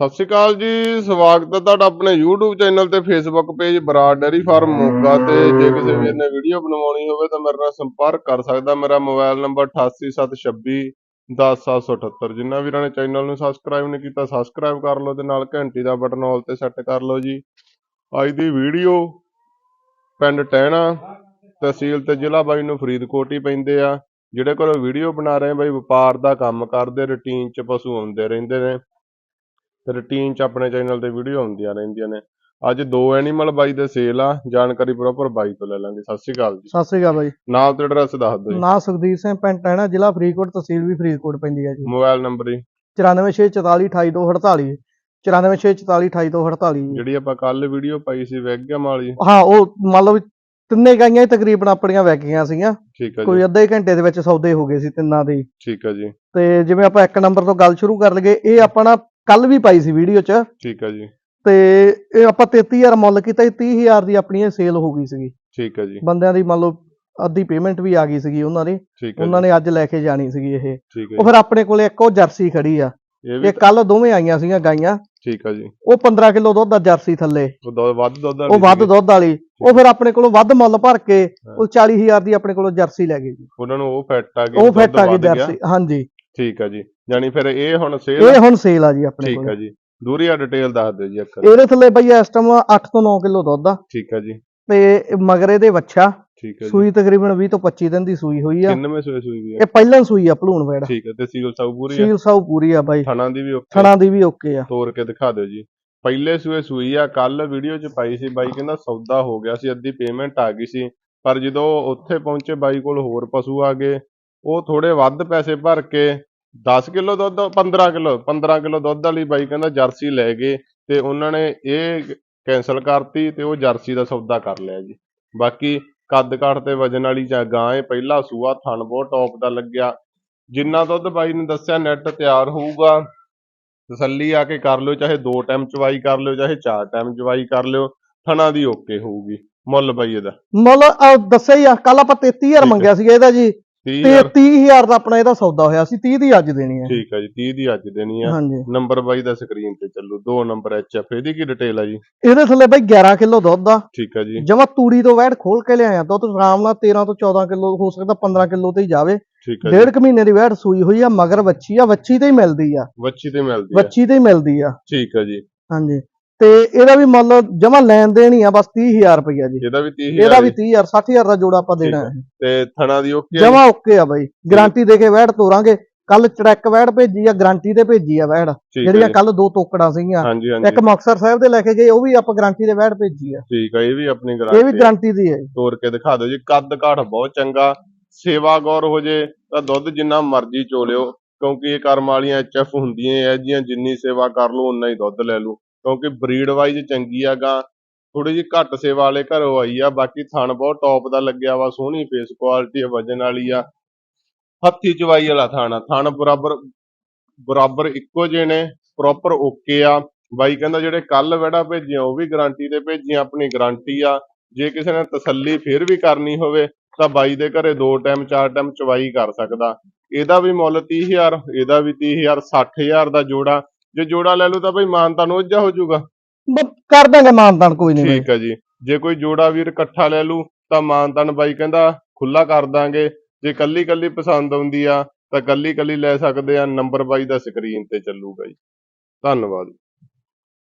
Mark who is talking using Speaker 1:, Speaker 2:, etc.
Speaker 1: ਸਤਿ ਸ਼੍ਰੀ ਅਕਾਲ ਜੀ, ਸਵਾਗਤ ਹੈ ਤੁਹਾਡਾ ਆਪਣੇ YouTube ਚੈਨਲ ਤੇ Facebook page Brar dairy farm Moga ਤੇ। ਜੇ ਕਿਸੇ ਵੀਰ ਨੇ ਵੀਡੀਓ ਬਣਵਾਉਣੀ ਹੋਵੇ ਤਾਂ ਮੇਰੇ ਨਾਲ ਸੰਪਰਕ ਕਰ ਸਕਦਾ ਮੇਰਾ ਮੋਬਾਈਲ ਨੰਬਰ 8876 10778 ਜਿਨ੍ਹਾਂ ਵੀਰਾਂ ਨੇ ਚੈਨਲ ਨੂੰ ਸਬਸਕ੍ਰਾਈਬ ਨਹੀਂ ਕੀਤਾ ਸਬਸਕ੍ਰਾਈਬ ਕਰ ਲਓ ਤੇ ਨਾਲ ਘੰਟੀ ਦਾ ਬਟਨ ਆਲ ਤੇ ਸੈੱਟ ਕਰ ਲਓ ਜੀ। ਅੱਜ ਦੀ ਵੀਡੀਓ ਪਿੰਡ ਟਹਿਣਾ ਤਹਿਸੀਲ ਤੇ ਜ਼ਿਲ੍ਹਾ ਬਾਈ ਨੂੰ ਫਰੀਦਕੋਟ ਹੀ ਪੈਂਦੇ ਆ। ਜਿਹੜੇ ਕੋਲ ਵੀਡੀਓ ਬਣਾ ਰਹੇ ਆ, ਬਾਈ ਵਪਾਰ ਦਾ ਕੰਮ ਕਰਦੇ ਰੁਟੀਨ 'ਚ ਪਸ਼ੂ ਆਉਂਦੇ ਰਹਿੰਦੇ ਨੇ। ਤੇ ਰੁਟੀਨ 'ਚ ਆਪਣੇ ਚੈਨਲ ਤੇ ਵੀਡੀਓ ਆਉਂਦੀਆਂ ਰਹਿੰਦੀਆਂ ਨੇ। ਅੱਜ ਦੋ ਐਨੀਮਲ ਬਾਈ ਦੇ ਸੇਲ ਆ ਜਾਣਕਾਰੀ ਪ੍ਰੋਪਰ ਬਾਈ ਤੋਂ ਲੈ ਲਾਂਗੇ। ਸਤਿ ਸ਼੍ਰੀ ਅਕਾਲ ਜੀ।
Speaker 2: ਸਤਿ ਸ੍ਰੀ ਅਕਾਲ ਬਾਈ।
Speaker 1: ਨਾਮ ਤੇ ਐਡਰੈਸ ਦੱਸ ਦਿਓ ਜੀ।
Speaker 2: ਨਾਂ ਸੁਖਦੀਪ ਸਿੰਘ ਪਿੰਡ ਹੈ ਨਾ ਜ਼ਿਲ੍ਹਾ ਫਰੀਦਕੋਟ ਤਹਿਸੀਲ ਵੀ ਫਰੀਦਕੋਟ ਪੈਂਦੀ ਹੈ ਜੀ।
Speaker 1: ਮੋਬਾਈਲ ਨੰਬਰ ਜੀ।
Speaker 2: 9464428248 9464428248 ਜੀ।
Speaker 1: ਜਿਹੜੀ ਆਪਾਂ ਕੱਲ ਵੀਡੀਓ ਪਾਈ ਸੀ ਵੈਗਮ ਵਾਲੀ
Speaker 2: ਹਾਂ ਉਹ ਮੰਨ ਲਓ ਤਿੰਨੇ ਗਾਈਆਂ ਹੀ ਤਕਰੀਬਨ ਆਪਣੀਆਂ ਵਿਕ ਗਈਆਂ ਸੀਗੀਆਂ।
Speaker 1: ਠੀਕ ਹੈ ਜੀ।
Speaker 2: ਕੋਈ ਅੱਧੇ ਘੰਟੇ ਦੇ ਵਿੱਚ ਸੌਦੇ ਹੋ ਗਏ ਸੀ ਤਿੰਨਾਂ ਦੇ।
Speaker 1: ਠੀਕ ਹੈ ਜੀ।
Speaker 2: ਤੇ ਜਿਵੇਂ ਆਪਾਂ ਇੱਕ ਨੰਬਰ ਤੋਂ ਗੱਲ ਸ਼ੁਰੂ ਕਰ ਲਈਏ ਇਹ ਆਪਣਾ ਕੱਲ ਵੀ ਪਾਈ ਸੀ ਵੀਡੀਓ 'ਚ।
Speaker 1: ਠੀਕ ਹੈ ਜੀ।
Speaker 2: ਤੇ ਇਹ ਆਪਾਂ 33000 ਮੁੱਲ ਕੀਤਾ ਸੀ 30000 ਦੀ ਆਪਣੀ ਇਹ ਸੇਲ ਹੋ ਗਈ ਸੀਗੀ।
Speaker 1: ਠੀਕ ਹੈ ਜੀ।
Speaker 2: ਬੰਦਿਆਂ ਦੀ ਮੰਨ ਲਓ ਅੱਧੀ ਪੇਮੈਂਟ ਵੀ ਆ ਗਈ ਸੀਗੀ ਉਹਨਾਂ ਦੀ।
Speaker 1: ਠੀਕ
Speaker 2: ਉਹਨਾਂ
Speaker 1: ਜੀ।
Speaker 2: ਨੇ ਅੱਜ ਲੈ ਕੇ ਜਾਣੀ ਸੀਗੀ ਇਹ।
Speaker 1: ਠੀਕ
Speaker 2: ਉਹ ਫਿਰ ਆਪਣੇ ਕੋਲੇ ਇੱਕ ਉਹ ਜਰਸੀ ਖੜੀ ਆ।
Speaker 1: ਜੀ। ਇਹ ਵੀ
Speaker 2: ਇਹ ਕੱਲ ਦੋਵੇਂ ਆਈਆਂ ਸੀਗੀਆਂ ਗਾਈਆਂ।
Speaker 1: ਠੀਕ ਹੈ ਜੀ।
Speaker 2: ਉਹ 15 ਕਿਲੋ ਦੁੱਧ ਦਾ ਜਰਸੀ ਥੱਲੇ।
Speaker 1: ਉਹ ਦੁੱਧ- ਵੱਧ ਦੁੱਧ
Speaker 2: ਉਹ
Speaker 1: ਵਾਲੀ
Speaker 2: ਵੱਧ
Speaker 1: ਸੀਗੀ।
Speaker 2: ਦੁੱਧ ਵਾਲੀ। ਉਹ ਫਿਰ ਆਪਣੇ ਕੋਲੋਂ ਵੱਧ ਮੁੱਲ ਭਰ ਕੇ ਉਹ 40000 ਦੀ ਆਪਣੇ ਕੋਲੋਂ ਜਰਸੀ ਲੈ ਗਏ ਜੀ।
Speaker 1: ਉਹਨਾਂ ਨੂੰ ਉਹ ਫਿੱਟ ਆ ਗਈ
Speaker 2: ਉਹ
Speaker 1: ਦੁੱਧ
Speaker 2: ਫਿੱਟ ਆ ਗਈ
Speaker 1: ਵੱਧ ਗਿਆ।
Speaker 2: ਜਰਸੀ। ਹਾਂਜੀ।
Speaker 1: ਠੀਕ ਹੈ ਜੀ। ਯਾਨੀ ਫਿਰ ਇਹ ਹੁਣ ਸੇਲ
Speaker 2: ਇਹ ਹੁਣ ਸੇਲ ਆ ਜੀ ਆਪਣੇ
Speaker 1: ਠੀਕ
Speaker 2: ਕੋਲ।
Speaker 1: ਹੈ ਜੀ। ਦੂਰੀ ਆ ਡਿਟੇਲ ਦੱਸ ਦਿਓ ਜੀ ਇੱਕ
Speaker 2: ਇਹਦੇ ਥੱਲੇ ਬਈ ਇਸ ਟਾਈਮ 8 ਤੋਂ 9 ਕਿਲੋ ਦੁੱਧ ਆ।
Speaker 1: ਠੀਕ ਹੈ ਜੀ।
Speaker 2: ਤੇ ਮਗਰ ਇਹਦੇ ਵੱਛਾ।
Speaker 1: ਠੀਕ ਹੈ ਜੀ।
Speaker 2: ਸੂਈ ਤਕਰੀਬਨ 20 ਤੋਂ 25 ਦਿਨ ਦੀ ਸੂਈ ਹੋਈ ਆ।
Speaker 1: ਕਿੰਨਵੇਂ ਸੂਏ ਸੂਈ ਦੀ ਹੈ
Speaker 2: ਇਹ ਪਹਿਲਾਂ ਸੂਈ ਆ ਭਲੂਣ ਵੇੜ।
Speaker 1: ਠੀਕ ਹੈ ਤੇ ਸੀਲ ਸਾਊ ਪੂਰੀ ਹੈ
Speaker 2: ਸੀਲ ਸਾਊ ਪੂਰੀ ਆ ਬਾਈ।
Speaker 1: ਥਣਾ ਦੀ ਵੀ ਓਕੇ
Speaker 2: ਥਣਾ ਦੀ ਵੀ ਓਕੇ ਆ।
Speaker 1: ਤੋੜ ਕੇ ਦਿਖਾ ਦਿਓ ਜੀ। ਪਹਿਲੇ ਸੂਏ ਸੂਈ ਆ ਕੱਲ ਵੀਡੀਓ 'ਚ ਪਾਈ ਸੀ ਬਾਈ ਕਹਿੰਦਾ ਸੌਦਾ ਹੋ ਗਿਆ ਸੀ ਅੱਧੀ ਪੇਮੈਂਟ ਆ ਗਈ ਸੀ। ਪਰ ਜਦੋਂ ਉੱਥੇ ਪਹੁੰਚੇ ਬਾਈ ਕੋਲ ਹੋਰ ਪਸ਼ੂ ਆ ਗਏ ਉਹ ਥੋੜੇ ਵੱਧ ਪੈਸੇ ਭਰ ਕੇ 10 ਕਿਲੋ ਦੁੱਧ 15 ਕਿਲੋ 15 ਕਿਲੋ ਦੁੱਧ ਵਾਲੀ ਬਾਈ ਕਹਿੰਦਾ ਜਰਸੀ ਲੈ ਗਏ ਤੇ ਉਹਨਾਂ ਨੇ ਇਹ ਕੈਨਸਲ ਕਰਤੀ ਤੇ ਉਹ ਜਰਸੀ ਦਾ ਸੌਦਾ ਕਰ ਲਿਆ ਜੀ। ਬਾਕੀ ਕੱਦ ਕਾਠ ਤੇ ਵਜਨ ਵਾਲੀ ਜਾਂ ਗਾਂ ਇਹ ਪਹਿਲਾ ਸੂਆ ਥਣ ਬਹੁਤ ਟੌਪ ਦਾ ਲੱਗਿਆ। ਜਿੰਨਾ ਦੁੱਧ ਬਾਈ ਨੇ ਦੱਸਿਆ ਨੈਟ ਤਿਆਰ ਹੋਊਗਾ ਤਸੱਲੀ ਆ ਕੇ ਕਰ ਲਿਓ ਚਾਹੇ ਦੋ ਟਾਈਮ ਚਵਾਈ ਕਰ ਲਿਓ ਚਾਹੇ ਚਾਰ ਟਾਈਮ ਚਵਾਈ ਕਰ ਲਿਓ ਥਣਾ ਦੀ ਓਕੇ ਹੋਊਗੀ। ਮੁੱਲ ਬਾਈ ਇਹਦਾ।
Speaker 2: ਮੁੱਲ ਦੱਸਿਆ ਹੀ ਆ ਕੱਲ ਆਪਾਂ 33000 ਮੰਗਿਆ ਸੀਗਾ ਇਹਦਾ ਜੀ। ਤੇ
Speaker 1: 30000
Speaker 2: 30000 ਦਾ ਆਪਣਾ ਇਹਦਾ ਸੌਦਾ ਹੋਇਆ ਸੀ 30 ਦੀ ਅੱਜ ਦੇਣੀ ਹੈ।
Speaker 1: ਠੀਕ ਹੈ ਜੀ 30 ਦੀ ਅੱਜ ਦੇਣੀ ਆ।
Speaker 2: ਹਾਂਜੀ।
Speaker 1: ਨੰਬਰ ਬਾਈ ਦਾ ਸਕਰੀਨ ਤੇ ਚੱਲੂ ਦੋ ਨੰਬਰ ਐਚਐਫ ਇਹਦੀ ਕੀ ਡਿਟੇਲ ਆ ਜੀ?
Speaker 2: ਇਹਦੇ ਥੱਲੇ ਬਈ 11 ਕਿਲੋ ਦੁੱਧ ਆ
Speaker 1: ਠੀਕ ਹੈ ਜੀ।
Speaker 2: ਜਮਾ ਤੂੜੀ ਤੋਂ ਵੈੜ ਖੋਲ ਕੇ ਲਿਆਇਆ ਦੁੱਧ ਆਰਾਮ ਨਾਲ 13 ਤੋਂ 14 ਕਿਲੋ ਹੋ ਸਕਦਾ 15 ਕਿਲੋ ਤੇ ਹੀ ਜਾਵੇ।
Speaker 1: ਠੀਕ ਜੀ।
Speaker 2: ਡੇਢ ਕੁ ਮਹੀਨੇ ਦੀ ਵੈੜ ਸੂਈ ਹੋਈ ਆ ਮਗਰ ਵੱਛੀ ਆ ਵੱਛੀ ਤੇ ਹੀ ਮਿਲਦੀ ਆ।
Speaker 1: ਵੱਛੀ ਤੇ ਮਿਲਦੀ ਆ।
Speaker 2: ਵੱਛੀ ਤੇ ਹੀ ਮਿਲਦੀ ਆ।
Speaker 1: ਠੀਕ ਹੈ ਜੀ।
Speaker 2: ਹਾਂਜੀ। ਤੇ ਇਹਦਾ ਵੀ ਮੁੱਲ ਜਮਾ ਲੈਣ ਦੇਣ ਹੀ ਆ ਬਸ 30000 ਰੁਪਇਆ ਜੀ।
Speaker 1: ਇਹਦਾ ਵੀ 30000
Speaker 2: ਇਹਦਾ ਵੀ 30000 60000 ਦਾ ਜੋੜਾ ਆਪਾਂ ਦੇਣਾ ਹੈ।
Speaker 1: ਤੇ ਥਣਾ ਦੀ ਓਕੇ
Speaker 2: ਜਮਾ ਓਕੇ ਆ ਬਾਈ। ਗਾਰੰਟੀ ਦੇ ਕੇ ਵੈੜ ਤੋਰਾਂਗੇ। ਕੱਲ ਚੜੈਕ ਵੈੜ ਭੇਜੀ ਆ ਗਾਰੰਟੀ ਤੇ ਭੇਜੀ ਆ ਵੈੜ। ਜਿਹੜੀਆਂ ਕੱਲ ਦੋ ਤੋਕੜਾਂ ਸੀਗੀਆਂ। ਇੱਕ
Speaker 1: ਹਾਂਜੀ।
Speaker 2: ਮੁਕਤਸਰ ਸਾਹਿਬ ਦੇ ਲੈ ਕੇ ਗਏ ਉਹ ਵੀ ਆਪਾਂ ਗਾਰੰਟੀ ਦੇ ਵੈੜ ਭੇਜੀ ਆ।
Speaker 1: ਠੀਕ ਹੈ ਇਹ ਵੀ ਆਪਣੀ
Speaker 2: ਇਹ ਵੀ
Speaker 1: ਗਾਰੰਟੀ
Speaker 2: ਗਾਰੰਟੀ ਦੀ ਹੈ
Speaker 1: ਤੋੜ ਕੇ ਦਿਖਾ ਦਿਓ ਜੀ। ਕੱਦ ਕਾਠ ਬਹੁਤ ਚੰਗਾ। ਸੇਵਾ ਗੌਰ ਹੋ ਜੇ ਤਾਂ ਦੁੱਧ ਜਿੰਨਾ ਮਰਜ਼ੀ ਚੋ ਲਿਓ। ਕਿਉਂਕਿ ਇਹ ਕਰਮ ਵਾਲੀਆਂ ਐਚਐਫ ਹੁੰਦੀਆਂ ਐ ਜੀਆਂ ਜਿੰਨੀ ਸੇਵਾ ਕਰ ਲਓ ਉਨਾ ਹੀ ਦੁੱਧ ਲੈ ਲਓ। ਕਿਉਂਕਿ ਬਰੀਡ ਵਾਈਜ਼ ਚੰਗੀ ਆ ਗਾਂ ਥੋੜੀ ਜਿਹੀ ਘੱਟ ਸੇਵਾ ਵਾਲੇ ਘਰੋਂ ਆਈ ਆ, ਬਾਕੀ ਥਣ ਬਹੁਤ ਟੌਪ ਦਾ ਲੱਗਿਆ ਵਾ, ਸੋਹਣੀ ਫੇਸ ਕੁਆਲਿਟੀ ਆ, ਵਜਨ ਵਾਲੀ ਆ। ਹੱਥੀ ਚਵਾਈ ਵਾਲਾ ਥਾਣਾ ਆ, ਥਣ ਬਰਾਬਰ ਬਰਾਬਰ ਇੱਕੋ ਜਿਹੇ ਨੇ ਪ੍ਰੋਪਰ ਓਕੇ ਆ। ਬਾਈ ਕਹਿੰਦਾ ਜਿਹੜੇ ਕੱਲ ਵੜਾ ਭੇਜਿਆ, ਉਹ ਵੀ ਗਾਰੰਟੀ ਤੇ ਭੇਜੀਆਂ, ਆਪਣੀ ਗਾਰੰਟੀ ਆ। ਜੇ ਕਿਸੇ ਨੇ ਤਸੱਲੀ ਫਿਰ ਵੀ ਕਰਨੀ ਹੋਵੇ, ਤਾਂ ਬਾਈ ਦੇ ਘਰੇ ਦੋ ਟਾਈਮ ਚਾਰ ਟਾਈਮ ਚਵਾਈ ਕਰ ਸਕਦਾ। ਇਹਦਾ ਵੀ ਮੁੱਲ 30000 ਇਹਦਾ ਵੀ 30000 60000 ਦਾ ਜੋੜਾ ਜੇ ਜੋੜਾ ਲੈ ਲਓ ਤਾਂ ਬਈ ਮਾਨਤਾ ਨੂੰ ਉੱਜਾ ਹੋ ਜਾਊਗਾ।
Speaker 2: ਬ- ਕਰ ਦਾਂਗੇ ਮਾਨਦਾਨ ਕੋਈ ਨਹੀਂ
Speaker 1: ਠੀਕ ਹੈ ਜੀ। ਜੇ ਕੋਈ ਜੋੜਾ ਵੀਰ ਇਕੱਠਾ ਲੈ ਲੂ ਤਾਂ ਮਾਨਤਾਨ ਬਾਈ ਕਹਿੰਦਾ ਖੁੱਲਾ ਕਰ ਦਾਂਗੇ। ਜੇ ਕੱਲੀ ਕੱਲੀ ਪਸੰਦ ਆਉਂਦੀ ਆ ਤਾਂ ਕੱਲੀ ਕੱਲੀ ਲੈ ਸਕਦੇ ਆ ਨੰਬਰ ਬਾਈ ਦਾ ਸਕਰੀਨ ਤੇ ਚੱਲੂਗਾ ਜੀ। ਧੰਨਵਾਦ।